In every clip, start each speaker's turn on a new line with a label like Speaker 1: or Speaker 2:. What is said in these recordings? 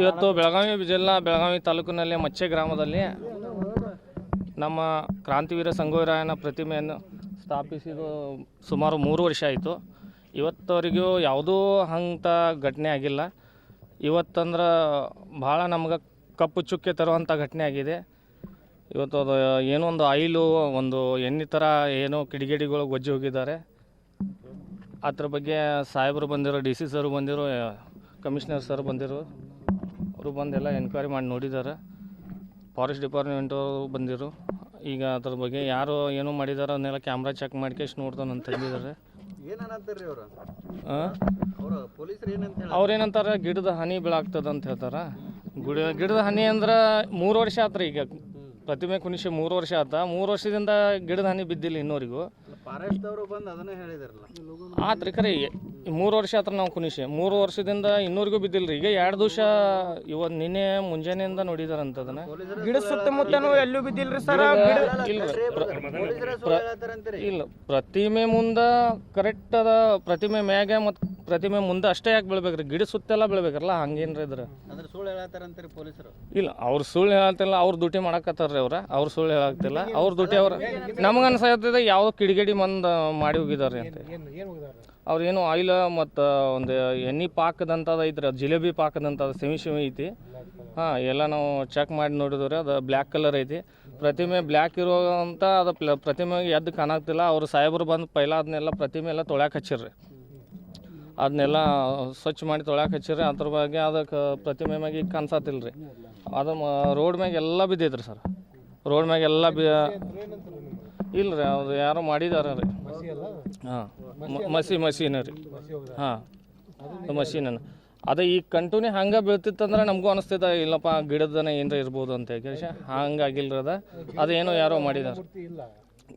Speaker 1: ಇವತ್ತು ಬೆಳಗಾವಿ ಜಿಲ್ಲಾ ಬೆಳಗಾವಿ ತಾಲೂಕಿನಲ್ಲಿ ಮಚ್ಚೆ ಗ್ರಾಮದಲ್ಲಿ ನಮ್ಮ ಕ್ರಾಂತಿವೀರ ಸಂಗೋರಾಯನ ಪ್ರತಿಮೆಯನ್ನು ಸ್ಥಾಪಿಸಿದ ಸುಮಾರು ಮೂರು ವರ್ಷ ಆಯಿತು. ಇವತ್ತವರೆಗೂ ಯಾವುದೂ ಅಂಥ ಘಟನೆ ಆಗಿಲ್ಲ. ಇವತ್ತಂದ್ರೆ ಭಾಳ ನಮ್ಗೆ ಕಪ್ಪು ಚುಕ್ಕೆ ತರುವಂಥ ಘಟನೆ ಆಗಿದೆ. ಇವತ್ತು ಅದು ಏನೋ ಒಂದು ಆಯಿಲು, ಒಂದು ಎಣ್ಣೆ ಥರ ಏನೋ ಕಿಡಿಗೇಡಿಗಳು ಗೊಜ್ಜಿ ಹೋಗಿದ್ದಾರೆ. ಅದ್ರ ಬಗ್ಗೆ ಸಾಹೇಬರು ಬಂದಿರೋ, ಡಿ ಸಿ ಸರ್ ಬಂದಿರೋ ಕಮಿಷನರ್ ಸರ್ ಬಂದಿರು ಅವರು ಬಂದೆಲ್ಲ ಎನ್ಕ್ವೈರಿ ಮಾಡಿ ನೋಡಿದ್ದಾರೆ. ಫಾರೆಸ್ಟ್ ಡಿಪಾರ್ಟ್ಮೆಂಟವರು ಬಂದಿರು. ಈಗ ಅದ್ರ ಬಗ್ಗೆ ಯಾರು ಏನೋ ಮಾಡಿದಾರ ಅದನ್ನೆಲ್ಲ ಕ್ಯಾಮ್ರಾ ಚೆಕ್ ಮಾಡ್ಕೇಶ್ ನೋಡ್ತಾನೆ ಅಂತ
Speaker 2: ಹೇಳಿದ್ದಾರೆ.
Speaker 1: ಅವ್ರೇನಂತಾರೆ ಗಿಡದ ಹನಿ ಬೀಳಾಗ್ತದ ಅಂತ ಹೇಳ್ತಾರೆ? ಗಿಡ ಗಿಡದ ಹನಿ ಅಂದ್ರೆ ಮೂರು ವರ್ಷ ಆತ್ರಿ ಈಗ. ಪ್ರತಿಮೆ ಕುಣಿಸಿ ಮೂರು ವರ್ಷ ಆತ. ಮೂರು ವರ್ಷದಿಂದ ಗಿಡದ ಹನಿ ಬಿದ್ದಿಲ್ಲ ಇನ್ನೋರಿಗೂ. ಆತ್ರಿ ಖರೆ ಮೂರು ವರ್ಷ ಆತ್ರ ನಾವು ಕುಣಿಸಿ ಮೂರು ವರ್ಷದಿಂದ ಇನ್ನೂರಿಗೂ ಬಿದ್ದಿಲ್ಲ ರೀ ಈಗ ಎರಡು ದಿವಸ ಇವತ್ತು ನಿನ್ನೆ ಮುಂಜಾನೆಯಿಂದ ನೋಡಿದಾರಂತ ಅದನ್ನ
Speaker 3: ಗಿಡ ಸುತ್ತಮುತ್ತನೂ ಎಲ್ಲೂ ಬಿದ್ದಿಲ್ರಿ ಸರ್?
Speaker 1: ಇಲ್ಲ ಇಲ್ಲ ಪ್ರತಿಮೆ ಮುಂದೆ ಕರೆಕ್ಟ್ ಅದ. ಪ್ರತಿಮೆ ಮ್ಯಾಗ ಮತ್ತು ಪ್ರತಿಮೆ ಮುಂದೆ ಅಷ್ಟೇ ಯಾಕೆ ಬೀಳ್ಬೇಕ್ರಿ? ಗಿಡ ಸುತ್ತೆಲ್ಲ ಬೀಳ್ಬೇಕಲ್ಲ ಹಂಗೇನ್ರಿ ಇದ್ರ? ಇಲ್ಲ ಅವ್ರು ಸುಳ್ಳು ಹೇಳತ್ತಿಲ್ಲ ಅವ್ರ ಡ್ಯೂಟಿ ಮಾಡಕತ್ತಾರ್ರಿ ಅವ್ರ. ಅವ್ರ ಸುಳ್ಳು ಹೇಳಾಗ್ತಿಲ್ಲ. ಅವ್ರ ಡ್ಯೂಟಿ ಅವ್ರ ನಮ್ಗೆ ಅನ್ಸತ್ತಿದೆ ಯಾವುದೋ ಕಿಡಿಗೇಡಿ ಮಂದ ಮಾಡಿ ಹೋಗಿದಾರೆ ಅಂತ ಅವ್ರು ಏನು ಆಯಿಲ್ ಮತ್ತು ಒಂದು ಎಣ್ಣೆ ಪಾಕದಂಥದ್ದು ಐತ್ರಿ, ಅದು ಜಿಲೇಬಿ ಪಾಕದಂಥದ್ದು ಸೆಮಿ ಸೆಮಿ ಐತಿ. ಹಾಂ, ಎಲ್ಲ ನಾವು ಚೆಕ್ ಮಾಡಿ ನೋಡಿದ್ರೆ ಅದು ಬ್ಲ್ಯಾಕ್ ಕಲರ್ ಐತಿ. ಪ್ರತಿಮೆ ಬ್ಲ್ಯಾಕ್ ಇರೋಂಥ ಅದು ಪ್ಲ, ಪ್ರತಿಮೆಗೆ ಎದ್ದು ಕಾಣಾಗ್ತಿಲ್ಲ. ಅವ್ರು ಸಾಹೇಬರು ಬಂದು ಪೈಲ ಅದನ್ನೆಲ್ಲ ಪ್ರತಿಮೆ ಎಲ್ಲ ತೊಳ್ಯಾಕೆ ಹಚ್ಚಿರ್ರಿ. ಅದನ್ನೆಲ್ಲ ಸ್ವಚ್ಛ ಮಾಡಿ ತೊಳ್ಯಾಕೆ ಹಚ್ಚಿರಿ ಅದ್ರ ಬಗ್ಗೆ ಅದಕ್ಕೆ ಪ್ರತಿಮೆ ಮ್ಯಾಗೆ ಈಗ ಕಾಣಿಸತ್ತಿಲ್ಲ ರೀ ಅದು ರೋಡ್ ಮ್ಯಾಗ ಎಲ್ಲ ಬಿದ್ದೈತ್ರಿ ಸರ್. ರೋಡ್ ಮ್ಯಾಗೆಲ್ಲ ಬಿ ಇಲ್ಲ ರೀ ಅದು ಯಾರೋ ಮಾಡಿದಾರೆ ರೀ ಹಾಂ. ಮಸಿ ಮಸೀನ ರೀ. ಹಾಂ. ಮಸೀನನ. ಅದೇ ಈ ಕಂಟಿನ್ಯೂ ಹಂಗೆ ಬೀಳ್ತಿತ್ತಂದ್ರೆ ನಮಗೂ ಅನಿಸ್ತೈತೆ ಇಲ್ಲಪ್ಪ ಗಿಡದನ ಏನರ ಇರ್ಬೋದು ಅಂತ ಹೇಳಿ. ಹಂಗಾಗಿಲ್ರಿ ಅದ ಅದೇನೋ ಯಾರೋ ಮಾಡಿದಾರೆ.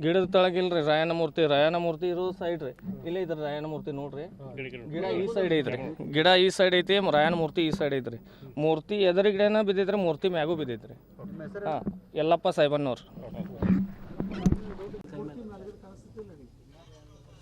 Speaker 1: ಗಿಡದ ತಳಗಿಲ್ರಿ ರಾಯನ ಮೂರ್ತಿ. ರಾಯನ ಮೂರ್ತಿ ಇರೋ ಸೈಡ್ ರೀ. ಇಲ್ಲೇ ಇದ್ರಿ ರಾಯನ ಮೂರ್ತಿ ನೋಡ್ರಿ. ಗಿಡ ಈ ಸೈಡ್ ಐತ್ರಿ. ಗಿಡ ಈ ಸೈಡ್ ಐತಿ ರಾಯನ ಮೂರ್ತಿ ಈ ಸೈಡ್ ಐತ್ರಿ. ಮೂರ್ತಿ ಎದುರುಗಡೆನ ಬಿದ್ದೈತ್ರಿ ಮೂರ್ತಿ ಮ್ಯಾಗೂ ಬಿದ್ದೈತ್ರಿ. ಹಾಂ. ಯಲ್ಲಪ್ಪ ಸಾಹೇಬನ್ನವ್ರು.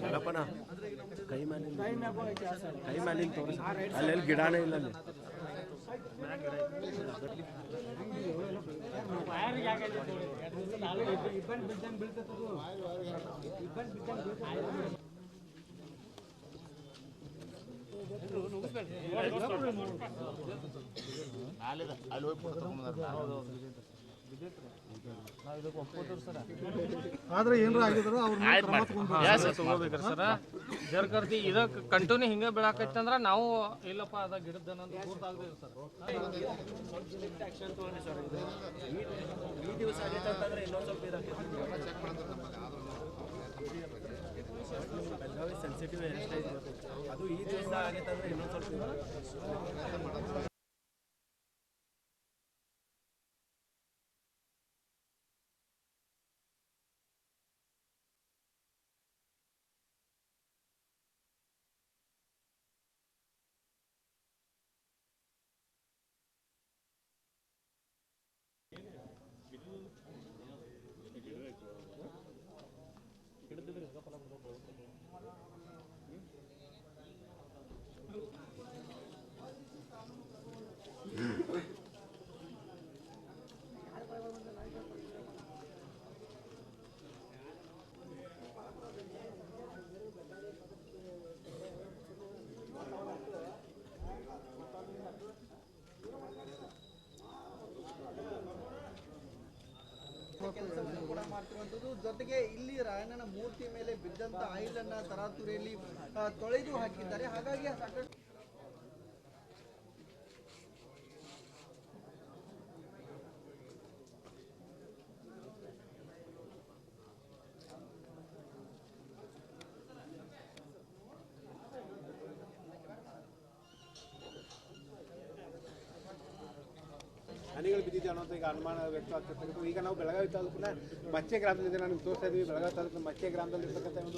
Speaker 4: ಅಲ್ಲಪ್ಪನ ಕೈ ಮೇಲೆ ಕೈ ಮೇಲೆ ತೋರಿಸಿ ಅಲ್ಲೆಲ್ಲಿ ಗಿಡನೇ ಇಲ್ಲ ಅಲ್ಲಿ
Speaker 5: ಆದ್ರೆ ಏನಾರ ಆಗಿದ್ರೆ ಅವ್ರ
Speaker 1: ತಗೋಬೇಕ್ರಿ ಸರ ಜರ್ಕರ್ತಿ ಇದ ಕಂಟಿನ್ಯೂ ಹಿಂಗೆ ಬೀಳಾಕೈತಿ ಅಂದ್ರೆ ನಾವು ಇಲ್ಲಪ್ಪ ಅದ ಗಿಡದ ಗುರ್ತಾಗ್ದಿಲ್ಲ ಸರ್
Speaker 4: ಸೆನ್ಸಿಟಿವ್ ಅದು ಈ ದಿವಸ ಆಗೈತಂದ್ರೆ ಇನ್ನೊಂದು ಸ್ವಲ್ಪ
Speaker 2: ಮಾಡ್ತಿರುವಂಥದ್ದು. ಜೊತೆಗೆ ಇಲ್ಲಿ ರಾಯಣ್ಣನ ಮೂರ್ತಿ ಮೇಲೆ ಬಿದ್ದಂತ ಆಯಿಲ್ ಅನ್ನ ತರಾತುರಿಯಲ್ಲಿ ತೊಳೆದು ಹಾಕಿದ್ದಾರೆ. ಹಾಗಾಗಿ ಸಾಕಷ್ಟು
Speaker 4: ಹನಿಗಳು
Speaker 5: ಬಿದ್ದಿದೆ ಅನ್ನೋದು ಈಗ ಅನುಮಾನ ವ್ಯಕ್ತವಾಗ್ತಿರ್ತಕ್ಕಂಥ ಈಗ ನಾವು ಬೆಳಗಾವಿ ತಾಲೂಕಿನ ಮಚ್ಚೆ ಗ್ರಾಮದಲ್ಲಿ ನಾನು ತೋರಿಸ್ತಾ ಇದ್ದೀವಿ ಬೆಳಗಾವಿ ತಾಲೂಕಿನ ಮಚ್ಚೆ ಗ್ರಾಮದಲ್ಲಿ ಇರ್ತಕ್ಕಂಥ ಒಂದು